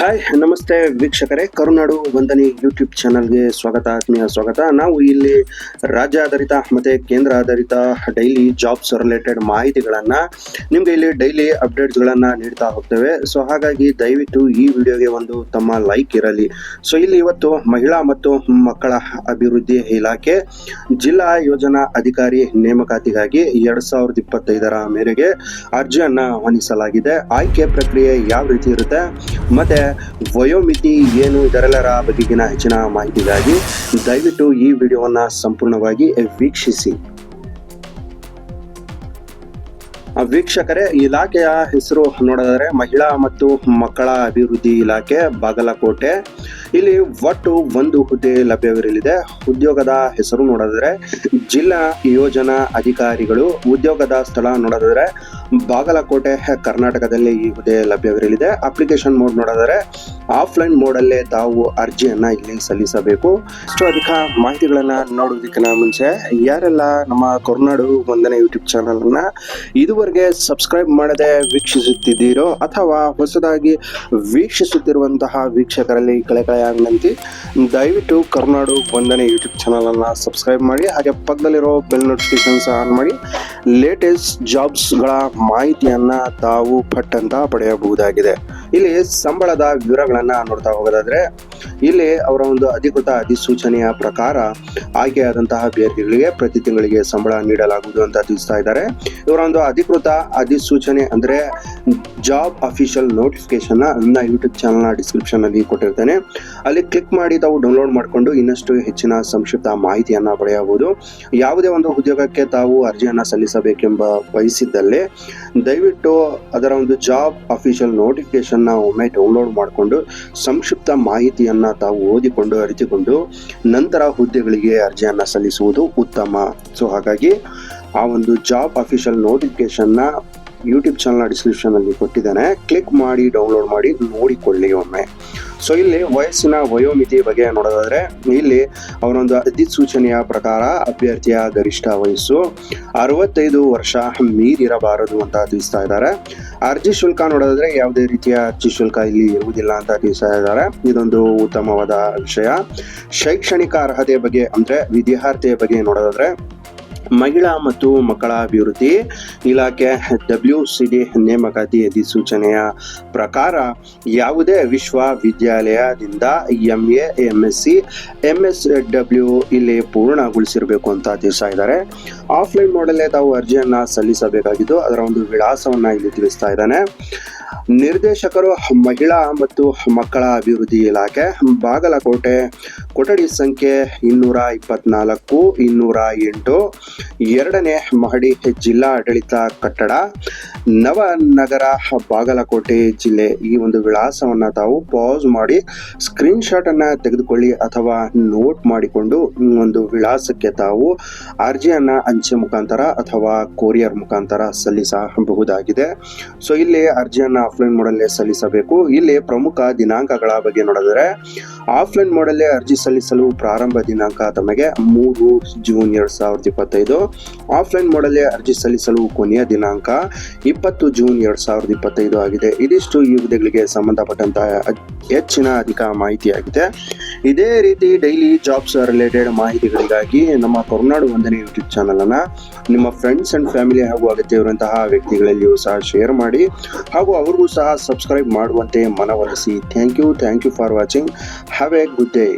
Hi ನಮಸ್ತೆ ವೀಕ್ಷಕರೇ. ಕರುನಾಡು ವಂದನಿ YouTube ಚಾನಲ್ಗೆ ಸ್ವಾಗತ, ಆತ್ಮೀಯ ಸ್ವಾಗತ. ನಾವು ಇಲ್ಲಿ ರಾಜ್ಯ ಆಧಾರಿತ ಮತ್ತು ಕೇಂದ್ರ ಆಧಾರಿತ ಡೈಲಿ ಜಾಬ್ಸ್ ರಿಲೇಟೆಡ್ ಮಾಹಿತಿಗಳನ್ನು ನಿಮಗೆ ಇಲ್ಲಿ ಡೈಲಿ ಅಪ್ಡೇಟ್ಸ್ಗಳನ್ನು ನೀಡ್ತಾ ಹೋಗ್ತೇವೆ. ಸೊ ಹಾಗಾಗಿ ದಯವಿಟ್ಟು ಈ ವಿಡಿಯೋಗೆ ಒಂದು ತಮ್ಮ ಲೈಕ್ ಇರಲಿ. ಸೊ ಇಲ್ಲಿ ಇವತ್ತು ಮಹಿಳಾ ಮತ್ತು ಮಕ್ಕಳ ಅಭಿವೃದ್ಧಿ ಇಲಾಖೆ ಜಿಲ್ಲಾ ಯೋಜನಾ ಅಧಿಕಾರಿ ನೇಮಕಾತಿಗಾಗಿ ಎರಡು ಸಾವಿರದ ಇಪ್ಪತ್ತೈದರ ಮೇರೆಗೆ ಅರ್ಜಿಯನ್ನು ಆಹ್ವಾನಿಸಲಾಗಿದೆ. ಆಯ್ಕೆ ಪ್ರಕ್ರಿಯೆ ಯಾವ ರೀತಿ ಇರುತ್ತೆ, ಮತ್ತೆ ವಯೋಮಿತಿ ಏನು ಇದರೆಲ್ಲರ ಬಗೆಗಿನ ಹೆಚ್ಚಿನ ಮಾಹಿತಿಗಾಗಿ ದಯವಿಟ್ಟು ಈ ವಿಡಿಯೋವನ್ನು ಸಂಪೂರ್ಣವಾಗಿ ವೀಕ್ಷಿಸಿ. ವೀಕ್ಷಕರೇ, ಇಲಾಖೆಯ ಹೆಸರು ನೋಡಿದರೆ ಮಹಿಳಾ ಮತ್ತು ಮಕ್ಕಳ ಅಭಿವೃದ್ಧಿ ಇಲಾಖೆ ಬಾಗಲಕೋಟೆ. ಇಲ್ಲಿ ಒಟ್ಟು ಒಂದು ಹುದ್ದೆ ಲಭ್ಯವಿರಲಿದೆ. ಉದ್ಯೋಗದ ಹೆಸರು ನೋಡೋದಾದ್ರೆ ಜಿಲ್ಲಾ ಯೋಜನಾ ಅಧಿಕಾರಿಗಳು ಉದ್ಯೋಗದ ಸ್ಥಳ ನೋಡೋದಾದ್ರೆ ಬಾಗಲಕೋಟೆ, ಕರ್ನಾಟಕದಲ್ಲಿ ಈ ಹುದ್ದೆ ಲಭ್ಯವಿರಲಿದೆ. ಅಪ್ಲಿಕೇಶನ್ ಮೋಡ್ ನೋಡೋದಾದ್ರೆ ಆಫ್ಲೈನ್ ಮೋಡಲ್ಲೇ ತಾವು ಅರ್ಜಿಯನ್ನ ಇಲ್ಲಿ ಸಲ್ಲಿಸಬೇಕು. ಇಷ್ಟು ಅಧಿಕ ಮಾಹಿತಿಗಳನ್ನ ನೋಡೋದಕ್ಕಿಂತ ಮುಂಚೆ ಯಾರೆಲ್ಲ ನಮ್ಮ ಕರುನಾಡು ಒಂದನೇ ಯೂಟ್ಯೂಬ್ ಚಾನಲ್ ಅನ್ನ ಇದುವರೆಗೆ ಸಬ್ಸ್ಕ್ರೈಬ್ ಮಾಡದೆ ವೀಕ್ಷಿಸುತ್ತಿದ್ದೀರೋ ಅಥವಾ ಹೊಸದಾಗಿ ವೀಕ್ಷಿಸುತ್ತಿರುವಂತಹ ವೀಕ್ಷಕರಲ್ಲಿ ಕಳೆಕಳೆಯ ವಿನಂತಿ ದಯವಿಟ್ಟು ಕರ್ನಾಡು ವಂದನೆ ಯೂಟ್ಯೂಬ್ ಚಾನಲನ್ನು ಸಬ್ಸ್ಕ್ರೈಬ್ ಮಾಡಿ, ಹಾಗೆ ಪಕ್ಕದಲ್ಲಿರೋ ಬೆಲ್ ನೋಟಿಫಿಕೇಶನ್ಸ್ ಆನ್ ಮಾಡಿ ಲೇಟೆಸ್ಟ್ ಜಾಬ್ಸ್ಗಳ ಮಾಹಿತಿಯನ್ನು ತಾವು ಪಟ್ಟಂತ ಪಡೆಯಬಹುದಾಗಿದೆ. ಇಲ್ಲಿ ಸಂಬಳದ ವಿವರಗಳನ್ನು ನೋಡ್ತಾ ಹೋಗೋದಾದ್ರೆ ಇಲ್ಲಿ ಅವರ ಒಂದು ಅಧಿಕೃತ ಅಧಿಸೂಚನೆಯ ಪ್ರಕಾರ ಆಯ್ಕೆಯಾದಂತಹ ಅಭ್ಯರ್ಥಿಗಳಿಗೆ ಪ್ರತಿ ತಿಂಗಳಿಗೆ ಸಂಬಳ ನೀಡಲಾಗುವುದು ಅಂತ ತಿಳಿಸ್ತಾ ಇದ್ದಾರೆ. ಇವರ ಒಂದು ಅಧಿಕೃತ ಅಧಿಸೂಚನೆ ಅಂದ್ರೆ ಜಾಬ್ ಅಫಿಷಿಯಲ್ ನೋಟಿಫಿಕೇಶನ್ ನನ್ನ ಯೂಟ್ಯೂಬ್ ಚಾನಲ್ನ ಡಿಸ್ಕ್ರಿಪ್ಷನ್ ಅಲ್ಲಿ ಕೊಟ್ಟಿರ್ತೇನೆ. ಅಲ್ಲಿ ಕ್ಲಿಕ್ ಮಾಡಿ ತಾವು ಡೌನ್ಲೋಡ್ ಮಾಡಿಕೊಂಡು ಇನ್ನಷ್ಟು ಹೆಚ್ಚಿನ ಸಂಕ್ಷಿಪ್ತ ಮಾಹಿತಿಯನ್ನ ಪಡೆಯಬಹುದು. ಯಾವುದೇ ಒಂದು ಉದ್ಯೋಗಕ್ಕೆ ತಾವು ಅರ್ಜಿಯನ್ನ ಸಲ್ಲಿಸಬೇಕೆಂಬ ಬಯಸಿದ್ದಲ್ಲಿ ದಯವಿಟ್ಟು ಅದರ ಒಂದು ಜಾಬ್ ಅಫಿಷಿಯಲ್ ನೋಟಿಫಿಕೇಶನ್ ಒಮ್ಮೆ ಡೌನ್ಲೋಡ್ ಮಾಡಿಕೊಂಡು ಸಂಕ್ಷಿಪ್ತ ಮಾಹಿತಿಯನ್ನ ತಾವು ಓದಿಕೊಂಡು, ಅರಿತುಕೊಂಡು ನಂತರ ಹುದ್ದೆಗಳಿಗೆ ಅರ್ಜಿಯನ್ನ ಸಲ್ಲಿಸುವುದು ಉತ್ತಮ. ಸೊ ಹಾಗಾಗಿ ಆ ಒಂದು ಜಾಬ್ ಅಫಿಷಿಯಲ್ ನೋಟಿಫಿಕೇಶನ್ನ ಯೂಟ್ಯೂಬ್ ಚಾನಲ್ ಡಿಸ್ಕ್ರಿಪ್ಷನ್ ಅಲ್ಲಿ ಕೊಟ್ಟಿದ್ದಾನೆ. ಕ್ಲಿಕ್ ಮಾಡಿ ಡೌನ್ಲೋಡ್ ಮಾಡಿ, ನೋಡಿಕೊಳ್ಳಿ ಒಮ್ಮೆ. ಸೊ ಇಲ್ಲಿ ವಯಸ್ಸಿನ ವಯೋಮಿತಿ ಬಗ್ಗೆ ನೋಡೋದಾದ್ರೆ, ಇಲ್ಲಿ ಅವರೊಂದು ಅಧಿಸೂಚನೆಯ ಪ್ರಕಾರ ಅಭ್ಯರ್ಥಿಯ ಗರಿಷ್ಠ ವಯಸ್ಸು ಅರವತ್ತೈದು ವರ್ಷ ಮೀರಿರಬಾರದು ಅಂತ ತಿಳಿಸ್ತಾ ಇದ್ದಾರೆ. ಅರ್ಜಿ ಶುಲ್ಕ ನೋಡೋದಾದ್ರೆ ಯಾವುದೇ ರೀತಿಯ ಅರ್ಜಿ ಶುಲ್ಕ ಇಲ್ಲಿ ಇರುವುದಿಲ್ಲ ಅಂತ ತಿಳಿಸ್ತಾ ಇದ್ದಾರೆ. ಇದೊಂದು ಉತ್ತಮವಾದ ವಿಷಯ. ಶೈಕ್ಷಣಿಕ ಅರ್ಹತೆ ಬಗ್ಗೆ ಅಂದ್ರೆ ವಿದ್ಯಾರ್ಥಿಯ ಬಗ್ಗೆ ನೋಡೋದಾದ್ರೆ ಮಹಿಳಾ ಮತ್ತು ಮಕ್ಕಳ ಅಭಿವೃದ್ಧಿ ಇಲಾಖೆ ಡಬ್ಲ್ಯೂ ಸಿ ಡಿ ನೇಮಕಾತಿ ಅಧಿಸೂಚನೆಯ ಪ್ರಕಾರ ಯಾವುದೇ ವಿಶ್ವವಿದ್ಯಾಲಯದಿಂದ M A M S C M S W ಇಲ್ಲಿ ಪೂರ್ಣಗೊಳಿಸಿರಬೇಕು ಅಂತ ತಿಳಿಸ್ತಾ ಇದ್ದಾರೆ. ಆಫ್ಲೈನ್ ಮಾಡಲ್ಲೇ ತಾವು ಅರ್ಜಿಯನ್ನು ಸಲ್ಲಿಸಬೇಕಾಗಿದ್ದು, ಅದರ ಒಂದು ವಿಳಾಸವನ್ನು ಇಲ್ಲಿ ತಿಳಿಸ್ತಾ ಇದ್ದಾನೆ. ನಿರ್ದೇಶಕರು ಮಹಿಳಾ ಮತ್ತು ಮಕ್ಕಳ ಅಭಿವೃದ್ಧಿ ಇಲಾಖೆ, ಬಾಗಲಕೋಟೆ ಕೊಠಡಿ ಸಂಖ್ಯೆ ಇನ್ನೂರ ಇಪ್ಪತ್ನಾಲ್ಕು, ಇನ್ನೂರ ಎಂಟು. ಎರಡನೇ ಮಹಡಿ ಜಿಲ್ಲಾ ಆಡಳಿತ ಕಟ್ಟಡ. ನವನಗರ, ಬಾಗಲಕೋಟೆ ಜಿಲ್ಲೆ ಈ ಒಂದು ವಿಳಾಸವನ್ನ ತಾವು ಪಾಸ್ ಮಾಡಿ ಸ್ಕ್ರೀನ್ ಶಾಟ್ ಅನ್ನ ತೆಗೆದುಕೊಳ್ಳಿ ಅಥವಾ ನೋಟ್ ಮಾಡಿಕೊಂಡು ಒಂದು ವಿಳಾಸಕ್ಕೆ ತಾವು ಅರ್ಜಿಯನ್ನ ಅಂಚೆ ಮುಖಾಂತರ ಅಥವಾ ಕೊರಿಯರ್ ಮುಖಾಂತರ ಸಲ್ಲಿಸಬಹುದಾಗಿದೆ. ಸೊ ಇಲ್ಲಿ ಅರ್ಜಿಯನ್ನ ಆಫ್ಲೈನ್ ಮೋಡಲ್ಲೇ ಸಲ್ಲಿಸಬೇಕು. ಇಲ್ಲಿ ಪ್ರಮುಖ ದಿನಾಂಕಗಳ ಬಗ್ಗೆ ನೋಡಿದರೆ ಆಫ್ಲೈನ್ ಮೋಡಲ್ಲೇ ಅರ್ಜಿ ಸಲ್ಲಿಸಲು ಪ್ರಾರಂಭ ದಿನಾಂಕ ತಮಗೆ ಮೂರು ಜೂನ್ ಎರಡ್ ಸಾವಿರದ ಇಪ್ಪತ್ತೈದು. ಆಫ್ಲೈನ್ ಮೋಡಲ್ಲಿ ಅರ್ಜಿ ಸಲ್ಲಿಸಲು ಕೊನೆಯ ದಿನಾಂಕ ಇಪ್ಪತ್ತು ಜೂನ್ ಎರಡ್ ಸಾವಿರದ ಇಪ್ಪತ್ತೈದು ಆಗಿದೆ. ಇದಿಷ್ಟು ಈ ಹುದ್ದೆಗಳಿಗೆ ಸಂಬಂಧಪಟ್ಟಂತಹ ಹೆಚ್ಚಿನ ಅಧಿಕ ಮಾಹಿತಿಯಾಗಿದೆ. ಇದೇ ರೀತಿ ಡೈಲಿ ಜಾಬ್ಸ್ ರಿಲೇಟೆಡ್ ಮಾಹಿತಿಗಳಿಗಾಗಿ ನಮ್ಮ ಕರುನಾಡು ಒಂದನೇ ಯೂಟ್ಯೂಬ್ ಚಾನಲ್ ಅನ್ನ ನಿಮ್ಮ ಫ್ರೆಂಡ್ಸ್ ಅಂಡ್ ಫ್ಯಾಮಿಲಿ ಹಾಗೂ ಅಗತ್ಯವಿರುವಂತಹ ವ್ಯಕ್ತಿಗಳಲ್ಲಿಯೂ ಸಹ ಶೇರ್ ಮಾಡಿ ಹಾಗೂ ಅವ್ರಿಗೂ ಸಹ ಸಬ್ಸ್ಕ್ರೈಬ್ ಮಾಡುವಂತೆ ಮನವೊಲಿಸಿ. Thank you thank you for watching have a good day